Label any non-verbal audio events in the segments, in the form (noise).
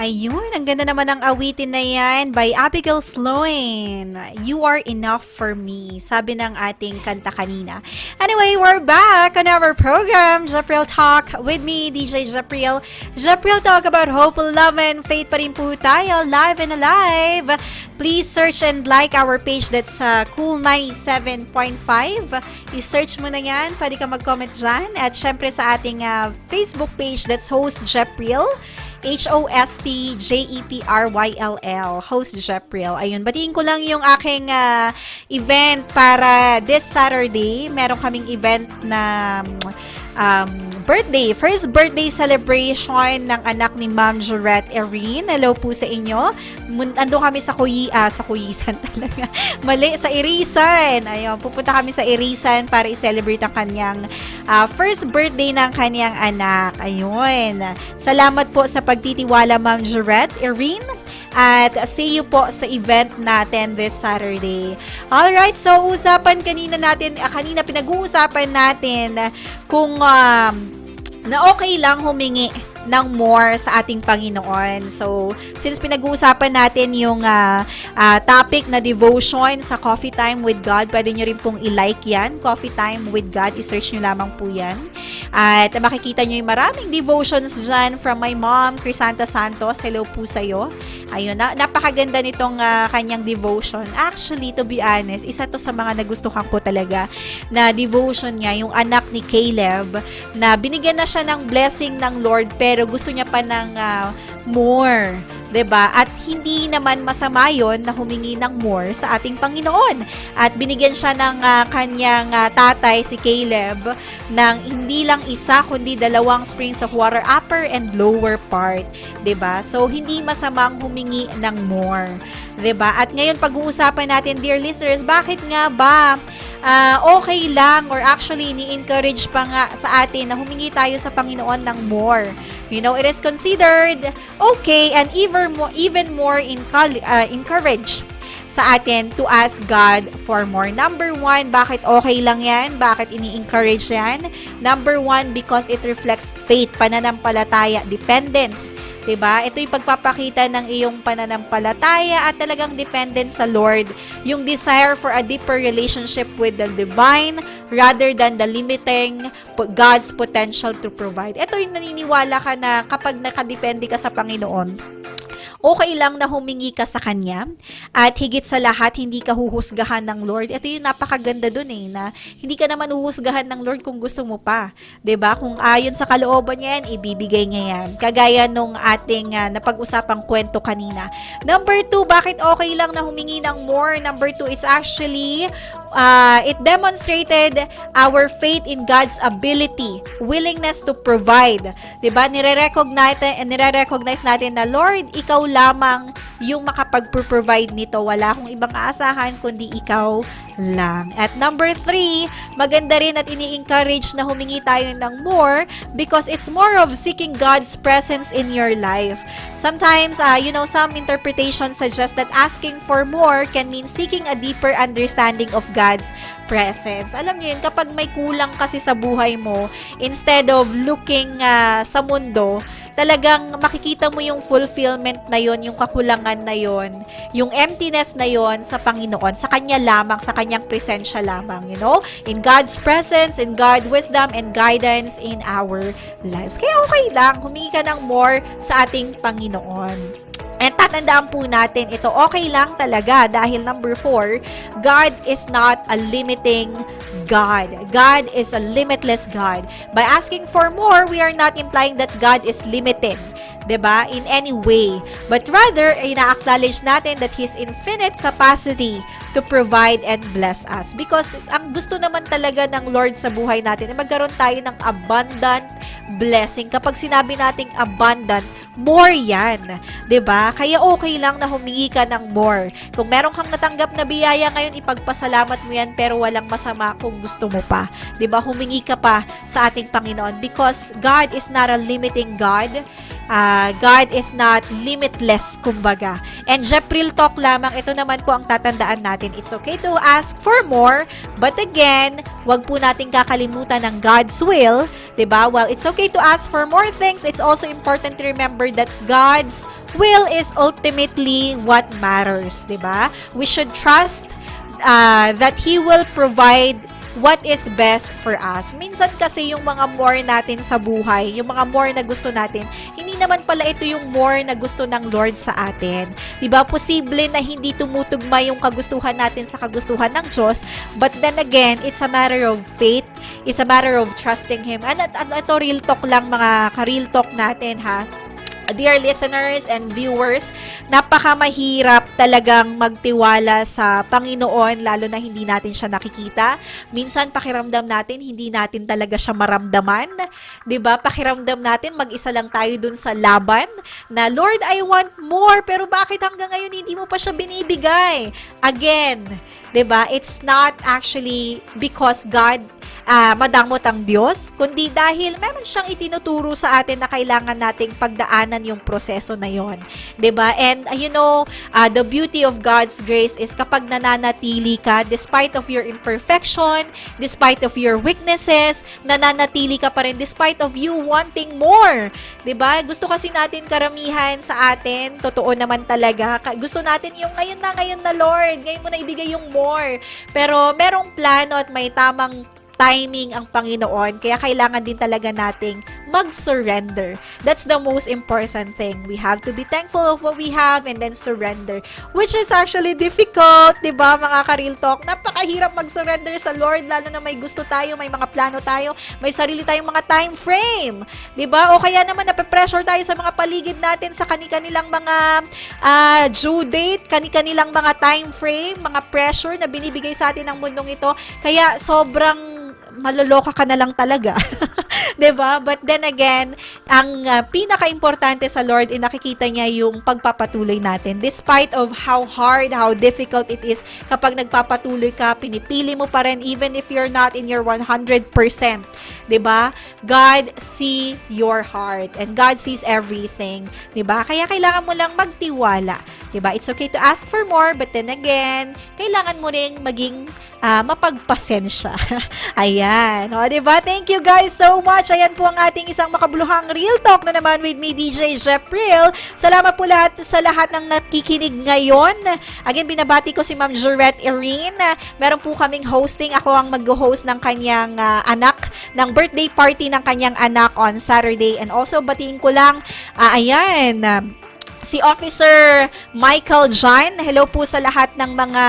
Ayun, ang ganda naman ng awitin na yan by Abigail Sloan. You are enough for me, sabi ng ating kanta kanina. Anyway, we're back on our program, Japril Talk, with me, DJ Japril. Japril Talk about hope, love, and faith pa rin po tayo, live and alive. Please search and like our page that's uh, Cool 97.5. I-search mo na yan, pwede ka mag-comment dyan. At syempre sa ating uh, Facebook page that's Host Japril. H-O-S-T-J-E-P-R-Y-L-L. Host Jepril. Ayun, batiin ko lang yung aking uh, event para this Saturday. Meron kaming event na um, birthday. First birthday celebration ng anak ni Ma'am Jurette Erin. Hello po sa inyo. Ando kami sa Kuyi, ah, sa Kuyisan (laughs) talaga. Mali, sa Irisan. Ayun, pupunta kami sa Irisan para i-celebrate ang kanyang ah, first birthday ng kanyang anak. Ayun. Salamat po sa pagtitiwala, Ma'am Jurette Erin. At see you po sa event natin this Saturday. Alright, so usapan kanina natin, ah, kanina pinag-uusapan natin kung um, na okay lang humingi ng more sa ating Panginoon. So, since pinag-uusapan natin yung uh, uh, topic na devotion sa Coffee Time with God, pwede nyo rin pong i-like yan. Coffee Time with God, i-search nyo lamang po yan. At makikita nyo yung maraming devotions dyan from my mom, Crisanta Santos. Hello po sa'yo. Ayun, na, napakaganda nitong uh, kanyang devotion. Actually, to be honest, isa to sa mga nagustuhan ko talaga na devotion niya, yung anak ni Caleb, na binigyan na siya ng blessing ng Lord, pero gusto niya pa ng uh, more. Ba? At hindi naman masama 'yon na humingi ng more sa ating Panginoon. At binigyan siya ng uh, kanyang uh, tatay si Caleb ng hindi lang isa kundi dalawang springs of water, upper and lower part, ba? So hindi masamang humingi ng more, ba? At ngayon pag-uusapan natin, dear listeners, bakit nga ba uh, okay lang or actually ni-encourage pa nga sa atin na humingi tayo sa Panginoon ng more. You know, it is considered okay and even more, even more uh, encouraged sa atin to ask God for more. Number one, bakit okay lang yan? Bakit ini-encourage yan? Number one, because it reflects faith, pananampalataya, dependence 'di ba? Ito yung pagpapakita ng iyong pananampalataya at talagang dependent sa Lord, yung desire for a deeper relationship with the divine rather than the limiting God's potential to provide. Ito yung naniniwala ka na kapag nakadepende ka sa Panginoon, okay lang na humingi ka sa Kanya at higit sa lahat, hindi ka huhusgahan ng Lord. Ito yung napakaganda dun eh, na hindi ka naman huhusgahan ng Lord kung gusto mo pa. ba diba? Kung ayon sa kalooban niya yan, ibibigay niya yan. Kagaya nung ating uh, napag-usapang kwento kanina. Number two, bakit okay lang na humingi ng more? Number two, it's actually uh, it demonstrated our faith in God's ability, willingness to provide. 'Di ba? Nire-recognize and nire-recognize natin na Lord, ikaw lamang yung makapag-provide nito. Wala akong ibang aasahan kundi ikaw lang. At number three, maganda rin at ini-encourage na humingi tayo ng more because it's more of seeking God's presence in your life. Sometimes, uh, you know, some interpretations suggest that asking for more can mean seeking a deeper understanding of God's presence. Alam niyo yun, kapag may kulang kasi sa buhay mo, instead of looking uh, sa mundo, talagang makikita mo yung fulfillment na yon, yung kakulangan na yon, yung emptiness na yon sa Panginoon, sa Kanya lamang, sa Kanyang presensya lamang, you know? In God's presence, in God's wisdom and guidance in our lives. Kaya okay lang, humingi ka ng more sa ating Panginoon. And tatandaan po natin, ito okay lang talaga dahil number four, God is not a limiting God. God is a limitless God. By asking for more, we are not implying that God is limited. 'di ba? In any way, but rather ina-acknowledge natin that his infinite capacity to provide and bless us. Because ang gusto naman talaga ng Lord sa buhay natin ay magkaroon tayo ng abundant blessing. Kapag sinabi nating abundant, more yan. ba? Diba? Kaya okay lang na humingi ka ng more. Kung meron kang natanggap na biyaya ngayon, ipagpasalamat mo yan pero walang masama kung gusto mo pa. ba? Diba? Humingi ka pa sa ating Panginoon because God is not a limiting God. Ah, God is not limitless, kumbaga. And Jepril talk lamang, ito naman po ang tatandaan natin. It's okay to ask for more, but again, wag po natin kakalimutan ng God's will, ba? Well, it's okay to ask for more things. It's also important to remember that God's will is ultimately what matters, ba? We should trust uh, that He will provide what is best for us. Minsan kasi yung mga more natin sa buhay, yung mga more na gusto natin, hindi naman pala ito yung more na gusto ng Lord sa atin. 'Di ba? Posible na hindi tumutugma yung kagustuhan natin sa kagustuhan ng Diyos, but then again, it's a matter of faith, it's a matter of trusting Him. And at, at, ito real talk lang mga ka-real talk natin ha dear listeners and viewers, napakamahirap talagang magtiwala sa Panginoon lalo na hindi natin siya nakikita. Minsan pakiramdam natin hindi natin talaga siya maramdaman. 'Di ba? Pakiramdam natin mag-isa lang tayo dun sa laban na Lord, I want more pero bakit hanggang ngayon hindi mo pa siya binibigay? Again, 'di ba? It's not actually because God uh, madamot ang Diyos, kundi dahil meron siyang itinuturo sa atin na kailangan nating pagdaanan yung proseso na yon. 'Di ba? And uh, you know, uh, the beauty of God's grace is kapag nananatili ka despite of your imperfection, despite of your weaknesses, nananatili ka pa rin despite of you wanting more. 'Di ba? Gusto kasi natin karamihan sa atin, totoo naman talaga. Gusto natin yung ngayon na ngayon na Lord, ngayon mo na ibigay yung more. Pero merong plano at may tamang timing ang Panginoon. Kaya kailangan din talaga nating mag-surrender. That's the most important thing. We have to be thankful of what we have and then surrender. Which is actually difficult, di ba mga ka-real talk? Napakahirap mag-surrender sa Lord, lalo na may gusto tayo, may mga plano tayo, may sarili tayong mga time frame. Di ba? O kaya naman nape-pressure tayo sa mga paligid natin sa kani-kanilang mga uh, due date, kani-kanilang mga time frame, mga pressure na binibigay sa atin ng mundong ito. Kaya sobrang maloloka ka na lang talaga. (laughs) 'Di ba? But then again, ang uh, pinaka-importante sa Lord, ay nakikita niya yung pagpapatuloy natin. Despite of how hard, how difficult it is, kapag nagpapatuloy ka, pinipili mo pa rin even if you're not in your 100%. 'Di ba? God see your heart and God sees everything. 'Di ba? Kaya kailangan mo lang magtiwala. 'Di ba? It's okay to ask for more, but then again, kailangan mo ring maging uh, mapagpasensya. (laughs) Ayan. O, diba? Thank you guys so much. Ayan po ang ating isang makabuluhang Real Talk na naman with me, DJ Jepril. Salamat po lahat sa lahat ng nakikinig ngayon. Again, binabati ko si Ma'am Jurette Irene. Meron po kaming hosting. Ako ang mag-host ng kanyang uh, anak, ng birthday party ng kanyang anak on Saturday. And also, batiin ko lang, uh, ayan, uh, si Officer Michael John. Hello po sa lahat ng mga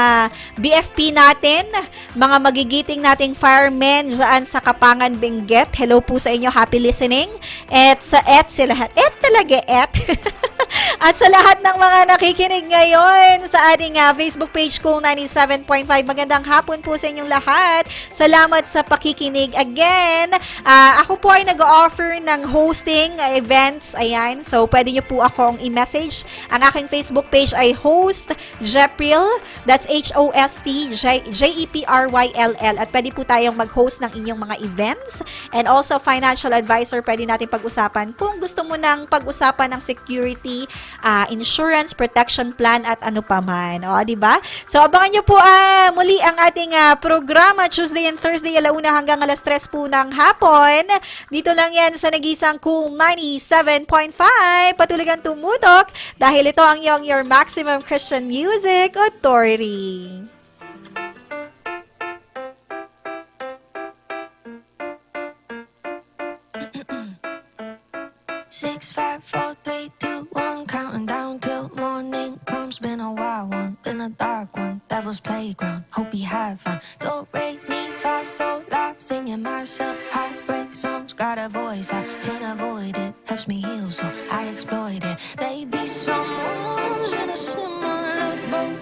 BFP natin, mga magigiting nating firemen dyan sa Kapangan Benguet. Hello po sa inyo. Happy listening. At sa et sila lahat. Et talaga et. (laughs) At sa lahat ng mga nakikinig ngayon sa ating uh, Facebook page kong 97.5, magandang hapon po sa inyong lahat. Salamat sa pakikinig again. Uh, ako po ay nag-offer ng hosting uh, events. Ayan. So, pwede nyo po akong i-message. Ang aking Facebook page ay host Jepril. That's H-O-S-T J-E-P-R-Y-L-L. At pwede po tayong mag-host ng inyong mga events. And also, financial advisor, pwede natin pag-usapan kung gusto mo nang pag-usapan ng security uh, insurance, protection plan at ano pa man. O, di ba? So abangan niyo po uh, muli ang ating uh, programa Tuesday and Thursday alauna hanggang alas 3 po ng hapon. Dito lang yan sa nagisang Cool 97.5. Patuloy kang tumutok dahil ito ang yung your maximum Christian music authority. Six, five, four, three, two, playground. Hope you have fun. Don't rate me, fa, so loud. Singing myself heartbreak songs. Got a voice I can't avoid it. Helps me heal, so I exploit it. Maybe someone's in a similar boat.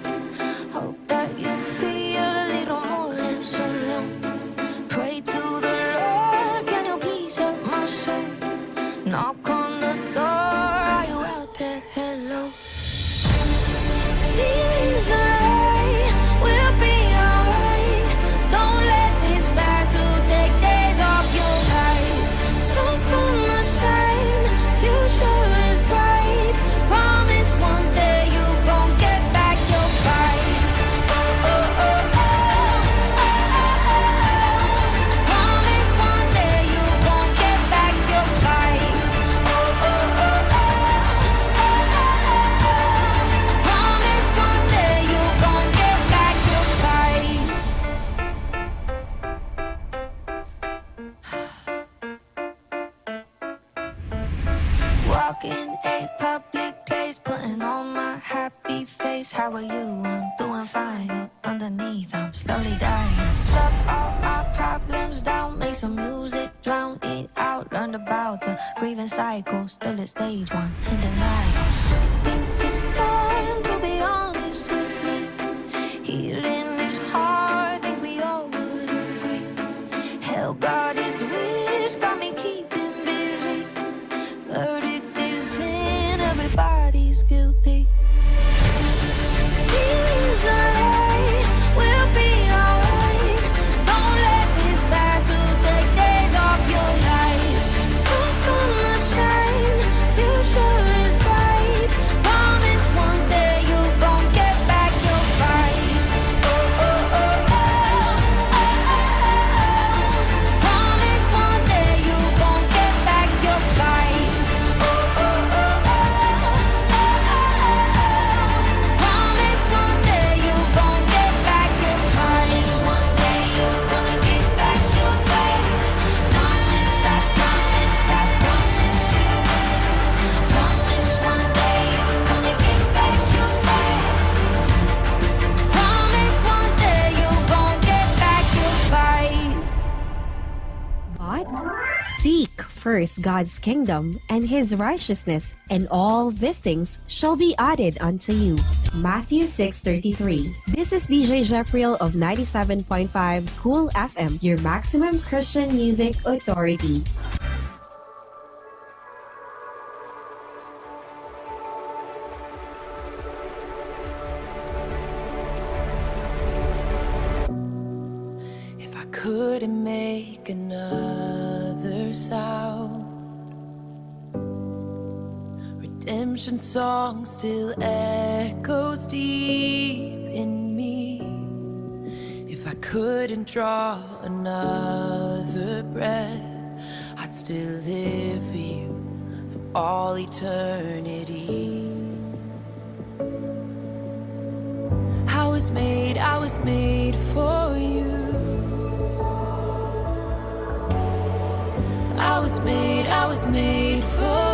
Make some music, drown it out. Learned about the grieving cycle, still at stage one in denial. I think it's time to be honest first God's kingdom and his righteousness, and all these things shall be added unto you. Matthew 6:33. This is DJ Jepriel of 97.5 Cool FM, your maximum Christian music authority. If I couldn't make another sound, redemption song still echoes deep in me. If I couldn't draw another breath, I'd still live for you for all eternity. I was made, I was made for you. I was made, I was made for